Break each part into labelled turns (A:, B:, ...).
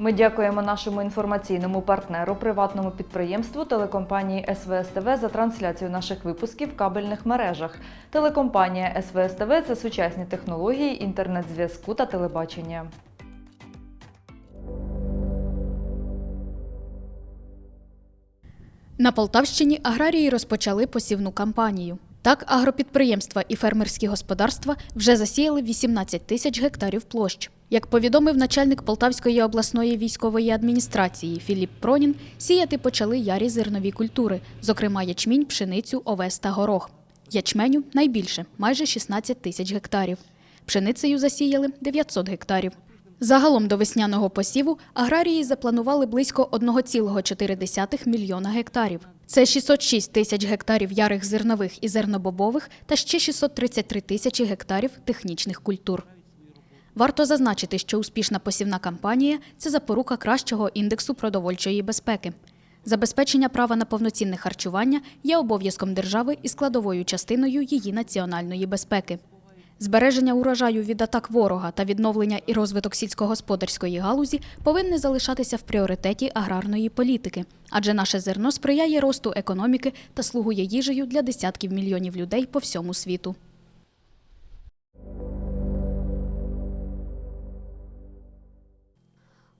A: Ми дякуємо нашому інформаційному партнеру, приватному підприємству телекомпанії СВСТВ за трансляцію наших випусків в кабельних мережах. Телекомпанія СВСТВ це сучасні технології інтернет-зв'язку та телебачення.
B: На Полтавщині аграрії розпочали посівну кампанію. Так, агропідприємства і фермерські господарства вже засіяли 18 тисяч гектарів площ. Як повідомив начальник Полтавської обласної військової адміністрації Філіп Пронін, сіяти почали ярі зернові культури, зокрема ячмінь, пшеницю, овес та горох. Ячменю найбільше майже 16 тисяч гектарів. Пшеницею засіяли 900 гектарів. Загалом до весняного посіву аграрії запланували близько 1,4 мільйона гектарів. Це 606 тисяч гектарів ярих зернових і зернобобових та ще 633 тисячі гектарів технічних культур. Варто зазначити, що успішна посівна кампанія це запорука кращого індексу продовольчої безпеки. Забезпечення права на повноцінне харчування є обов'язком держави і складовою частиною її національної безпеки. Збереження урожаю від атак ворога та відновлення і розвиток сільськогосподарської галузі повинні залишатися в пріоритеті аграрної політики, адже наше зерно сприяє росту економіки та слугує їжею для десятків мільйонів людей по всьому світу.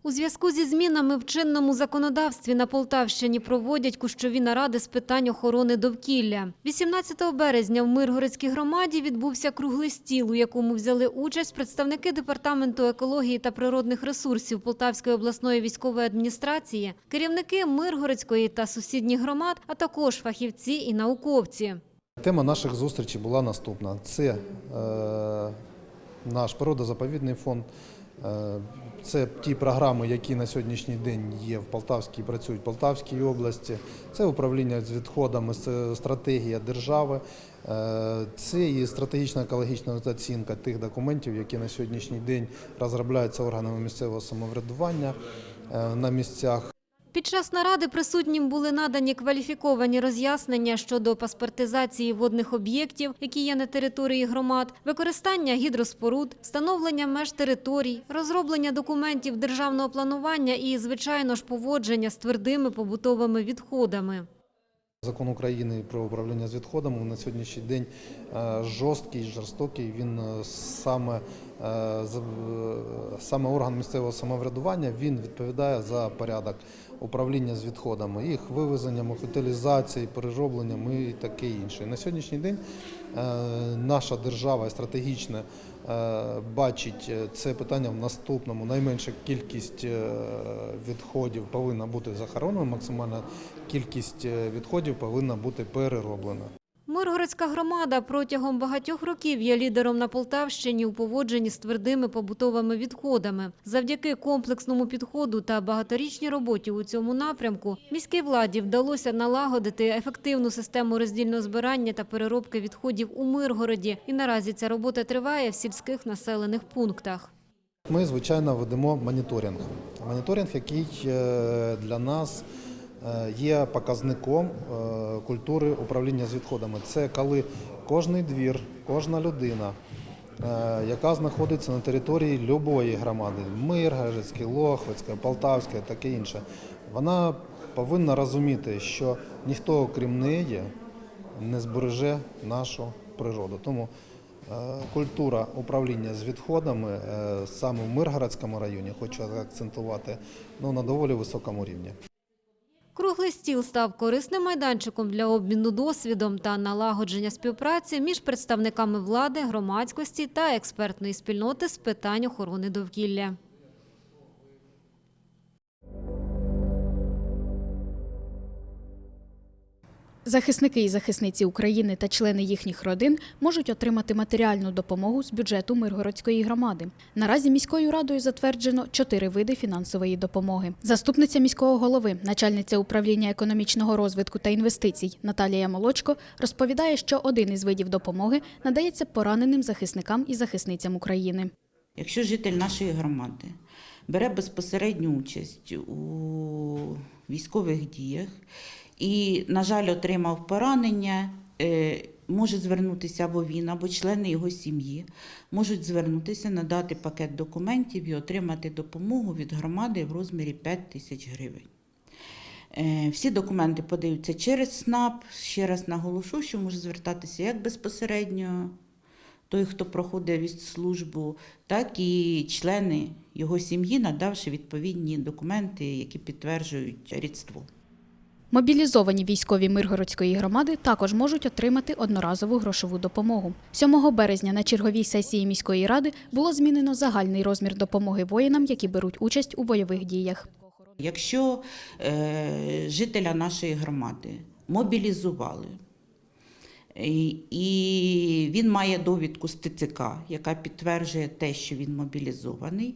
C: У зв'язку зі змінами в чинному законодавстві на Полтавщині проводять кущові наради з питань охорони довкілля. 18 березня в Миргородській громаді відбувся круглий стіл, у якому взяли участь представники департаменту екології та природних ресурсів Полтавської обласної військової адміністрації, керівники Миргородської та сусідніх громад, а також фахівці і науковці.
D: Тема наших зустрічей була наступна: це е, наш природозаповідний фонд. Це ті програми, які на сьогоднішній день є в Полтавській, працюють в Полтавській області. Це управління з відходами, це стратегія держави. Е, Це і стратегічна екологічна оцінка тих документів, які на сьогоднішній день розробляються органами місцевого самоврядування е, на місцях.
C: Під час наради присутнім були надані кваліфіковані роз'яснення щодо паспортизації водних об'єктів, які є на території громад, використання гідроспоруд, встановлення меж територій, розроблення документів державного планування і, звичайно ж, поводження з твердими побутовими відходами.
D: Закон України про управління з відходами на сьогоднішній день е, жорсткий, жорстокий. Він е, саме, саме орган місцевого самоврядування він відповідає за порядок управління з відходами, їх вивезенням, утилізацією, переробленням і таке інше. На сьогоднішній день е, наша держава стратегічно е, бачить е, це питання в наступному. Найменша кількість е, відходів повинна бути захоронена, максимальна кількість е, відходів повинна бути перероблена.
C: Миргородська громада протягом багатьох років є лідером на Полтавщині у поводженні з твердими побутовими відходами. Завдяки комплексному підходу та багаторічній роботі у цьому напрямку міській владі вдалося налагодити ефективну систему роздільного збирання та переробки відходів у Миргороді. І наразі ця робота триває в сільських населених пунктах.
D: Ми, звичайно, ведемо моніторинг. Моніторинг, який е, для нас є показником е, культури управління з відходами. Це коли кожний двір, кожна людина, е, яка знаходиться на території любої громади, Миргородська, Лохвицька, Полтавська, таке інше, вона повинна розуміти, що ніхто окрім неї не збереже нашу природу. Тому е, культура управління з відходами е, саме в Миргородському районі, хочу акцентувати, ну, на доволі високому рівні.
C: Круглий стіл став корисним майданчиком для обміну досвідом та налагодження співпраці між представниками влади, громадськості та експертної спільноти з питань охорони довкілля.
B: Захисники і захисниці України та члени їхніх родин можуть отримати матеріальну допомогу з бюджету Миргородської громади. Наразі міською радою затверджено чотири види фінансової допомоги. Заступниця міського голови, начальниця управління економічного розвитку та інвестицій Наталія Молочко розповідає, що один із видів допомоги надається пораненим захисникам і захисницям України.
E: Якщо житель нашої громади бере безпосередню участь у військових діях і, на жаль, отримав поранення, е, може звернутися або він, або члени його сім'ї, можуть звернутися, надати пакет документів і отримати допомогу від громади в розмірі 5 тисяч гривень. Е, Всі документи подаються через СНАП. Ще раз наголошу, що може звертатися як безпосередньо той, хто проходить службу, так і члени його сім'ї, надавши відповідні документи, які підтверджують рідство.
B: Мобілізовані військові Миргородської громади також можуть отримати одноразову грошову допомогу. 7 березня на черговій сесії міської ради було змінено загальний розмір допомоги воїнам, які беруть участь у бойових діях.
E: Якщо е, жителя нашої громади мобілізували, і, він має довідку з ТЦК, яка підтверджує те, що він мобілізований,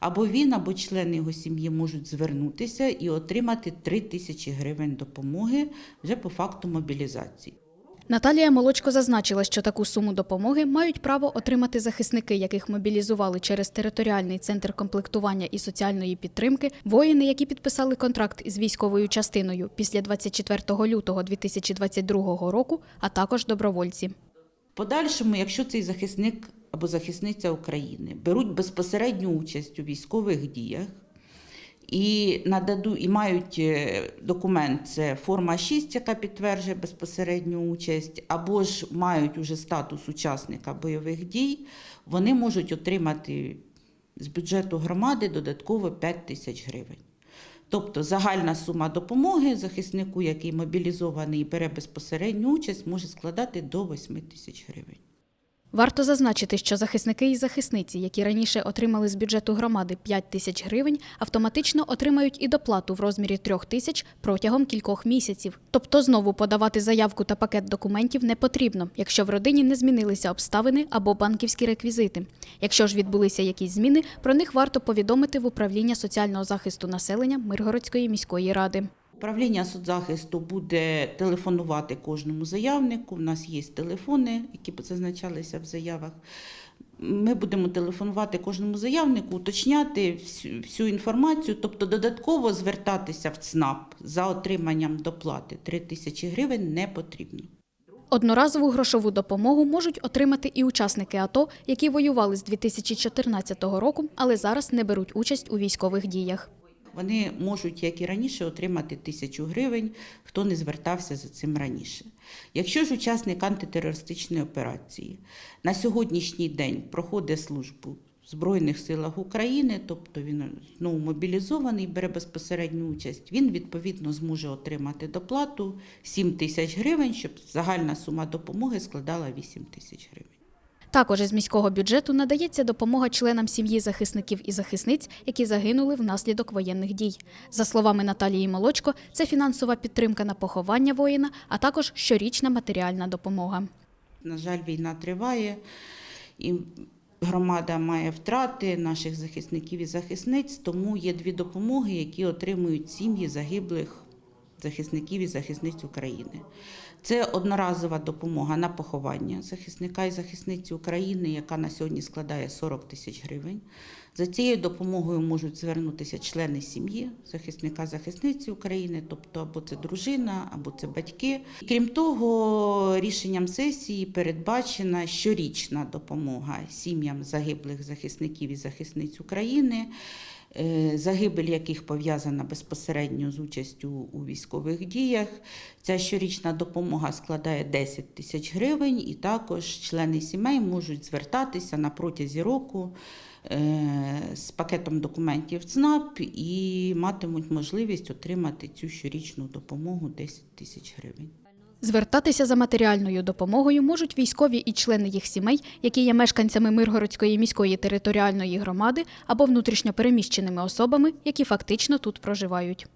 E: або він, або члени його сім'ї можуть звернутися і отримати 3 тисячі гривень допомоги вже по факту мобілізації.
B: Наталія Молочко зазначила, що таку суму допомоги мають право отримати захисники, яких мобілізували через територіальний центр комплектування і соціальної підтримки, воїни, які підписали контракт із військовою частиною після 24 лютого 2022 року, а також добровольці.
E: Подальшому, якщо цей захисник або захисниця України беруть безпосередню участь у військових діях і нададу, і мають е, документ, це форма 6, яка підтверджує безпосередню участь, або ж мають уже статус учасника бойових дій, вони можуть отримати з бюджету громади додатково 5 тисяч гривень. Тобто загальна сума допомоги захиснику, який мобілізований і бере безпосередню участь, може складати до 8 тисяч гривень.
B: Варто зазначити, що захисники і захисниці, які раніше отримали з бюджету громади 5 тисяч гривень, автоматично отримають і доплату в розмірі 3 тисяч протягом кількох місяців. Тобто знову подавати заявку та пакет документів не потрібно, якщо в родині не змінилися обставини або банківські реквізити. Якщо ж відбулися якісь зміни, про них варто повідомити в управління соціального захисту населення Миргородської міської ради.
E: Управління соцзахисту буде телефонувати кожному заявнику. У нас є телефони, які зазначалися в заявах. Ми будемо телефонувати кожному заявнику, уточняти всю, інформацію, тобто додатково звертатися в ЦНАП за отриманням доплати 3 тисячі гривень не потрібно.
B: Одноразову грошову допомогу можуть отримати і учасники АТО, які воювали з 2014 року, але зараз не беруть участь у військових діях.
E: Вони можуть, як і раніше, отримати тисячу гривень, хто не звертався за цим раніше. Якщо ж учасник антитерористичної операції на сьогоднішній день проходить службу в Збройних силах України, тобто він знову мобілізований, бере безпосередню участь, він відповідно зможе отримати доплату 7 тисяч гривень, щоб загальна сума допомоги складала 8 тисяч гривень.
B: Також із міського бюджету надається допомога членам сім'ї захисників і захисниць, які загинули внаслідок воєнних дій. За словами Наталії Молочко, це фінансова підтримка на поховання воїна, а також щорічна матеріальна допомога.
E: На жаль, війна триває, і громада має втрати наших захисників і захисниць, тому є дві допомоги, які отримують сім'ї загиблих захисників і захисниць України. Це одноразова допомога на поховання захисника і захисниці України, яка на сьогодні складає 40 тисяч гривень. За цією допомогою можуть звернутися члени сім'ї захисника захисниці України, тобто або це дружина, або це батьки. Крім того, рішенням сесії передбачена щорічна допомога сім'ям загиблих захисників і захисниць України. Е, Загибель яких пов'язана безпосередньо з участю у військових діях. Ця щорічна допомога складає 10 тисяч гривень, і також члени сімей можуть звертатися на протязі року е, з пакетом документів ЦНАП і матимуть можливість отримати цю щорічну допомогу 10 тисяч гривень.
B: Звертатися за матеріальною допомогою можуть військові і члени їх сімей, які є мешканцями Миргородської міської територіальної громади або внутрішньопереміщеними особами, які фактично тут проживають.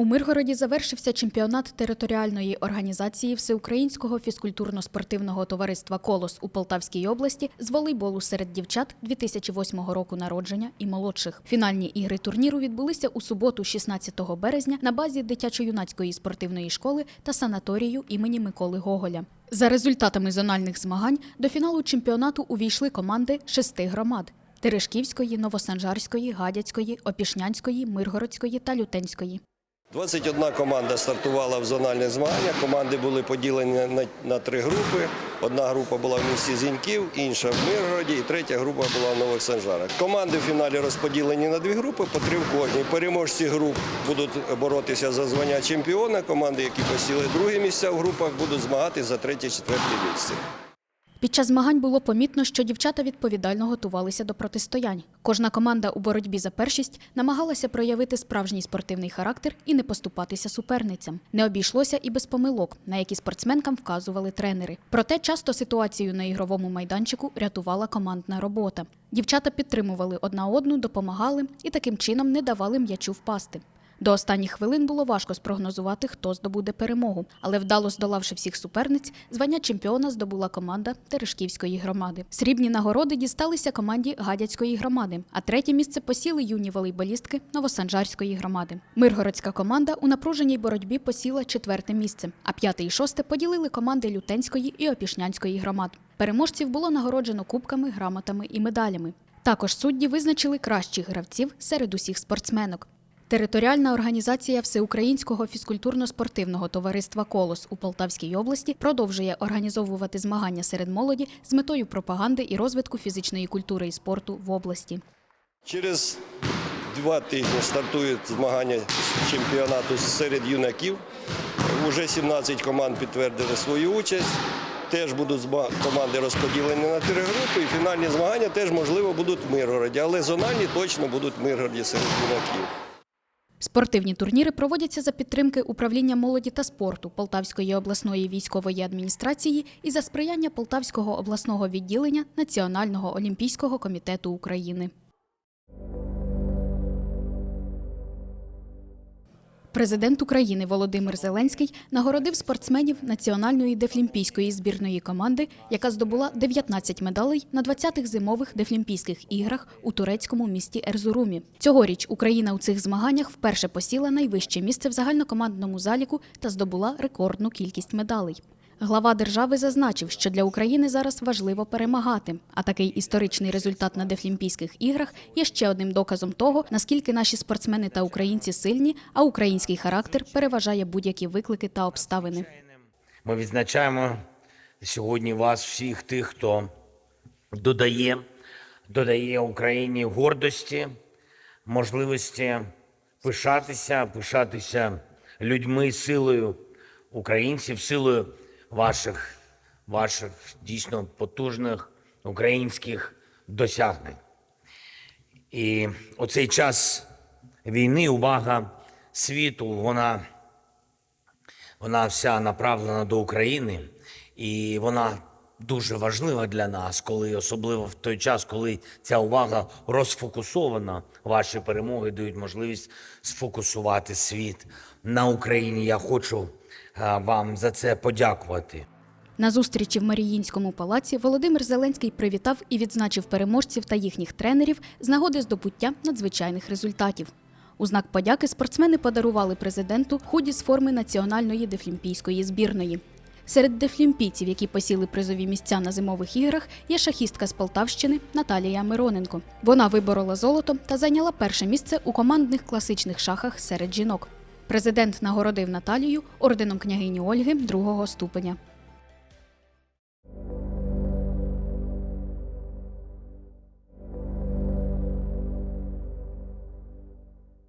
B: У Миргороді завершився чемпіонат територіальної організації Всеукраїнського фізкультурно-спортивного товариства Колос у Полтавській області з волейболу серед дівчат 2008 року народження і молодших. Фінальні ігри турніру відбулися у суботу, 16 березня, на базі дитячо-юнацької спортивної школи та санаторію імені Миколи Гоголя. За результатами зональних змагань до фіналу чемпіонату увійшли команди шести громад. Терешківської, Новосанжарської, Гадяцької, Опішнянської, Миргородської та Лютенської.
F: 21 команда стартувала в зональних змаганнях. Команди були поділені на, три групи. Одна група була в місті Зіньків, інша в Миргороді, і третя група була в Нових Санжарах. Команди в фіналі розподілені на дві групи, по три в кожній. Переможці груп будуть боротися за звання чемпіона. Команди, які посіли другі місця в групах, будуть змагатися за третє-четверте місце.
B: Під час змагань було помітно, що дівчата відповідально готувалися до протистоянь. Кожна команда у боротьбі за першість намагалася проявити справжній спортивний характер і не поступатися суперницям. Не обійшлося і без помилок, на які спортсменкам вказували тренери. Проте часто ситуацію на ігровому майданчику рятувала командна робота. Дівчата підтримували одна одну, допомагали і таким чином не давали м'ячу впасти. До останніх хвилин було важко спрогнозувати, хто здобуде перемогу, але вдало здолавши всіх суперниць, звання чемпіона здобула команда Терешківської громади. Срібні нагороди дісталися команді Гадяцької громади, а третє місце посіли юні волейболістки Новосанжарської громади. Миргородська команда у напруженій боротьбі посіла четверте місце, а п'яте і шосте поділили команди Лютенської і Опішнянської громад. Переможців було нагороджено кубками, грамотами і медалями. Також судді визначили кращих гравців серед усіх спортсменок. Територіальна організація Всеукраїнського фізкультурно-спортивного товариства Колос у Полтавській області продовжує організовувати змагання серед молоді з метою пропаганди і розвитку фізичної культури і спорту в області.
F: Через два тижні стартують змагання чемпіонату серед юнаків. Уже 17 команд підтвердили свою участь. Теж будуть команди розподілені на три групи. І фінальні змагання теж, можливо, будуть в Миргороді, але зональні точно будуть в Миргороді серед юнаків.
B: Спортивні турніри проводяться за підтримки управління молоді та спорту Полтавської обласної військової адміністрації і за сприяння Полтавського обласного відділення Національного олімпійського комітету України. Президент України Володимир Зеленський нагородив спортсменів національної дефлімпійської збірної команди, яка здобула 19 медалей на 20-х зимових дефлімпійських іграх у турецькому місті Ерзурумі. Цьогоріч Україна у цих змаганнях вперше посіла найвище місце в загальнокомандному заліку та здобула рекордну кількість медалей. Глава держави зазначив, що для України зараз важливо перемагати. А такий історичний результат на Дефлімпійських іграх є ще одним доказом того, наскільки наші спортсмени та українці сильні, а український характер переважає будь-які виклики та обставини.
G: Ми відзначаємо сьогодні вас, всіх тих, хто додає, додає Україні гордості, можливості пишатися, пишатися людьми, силою українців, силою ваших, ваших дійсно потужних українських досягнень. І оцей час війни, увага світу, вона вона вся направлена до України, і вона дуже важлива для нас, коли особливо в той час, коли ця увага розфокусована, ваші перемоги дають можливість сфокусувати світ на Україні. Я хочу вам за це подякувати.
B: На зустрічі в Маріїнському палаці Володимир Зеленський привітав і відзначив переможців та їхніх тренерів з нагоди здобуття надзвичайних результатів. У знак подяки спортсмени подарували президенту худі з форми національної дефлімпійської збірної. Серед дефлімпійців, які посіли призові місця на зимових іграх, є шахістка з Полтавщини Наталія Мироненко. Вона виборола золото та зайняла перше місце у командних класичних шахах серед жінок. Президент нагородив Наталію орденом княгині Ольги другого ступеня.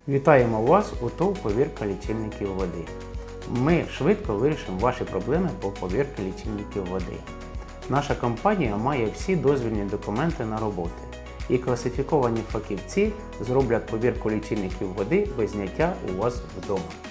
H: Вітаємо вас у ТОВ повірка лічильників води. Ми швидко вирішимо ваші проблеми по повірці лічильників води. Наша компанія має всі дозвільні документи на роботи, і класифіковані фахівці зроблять повірку лічильників води без зняття у вас вдома.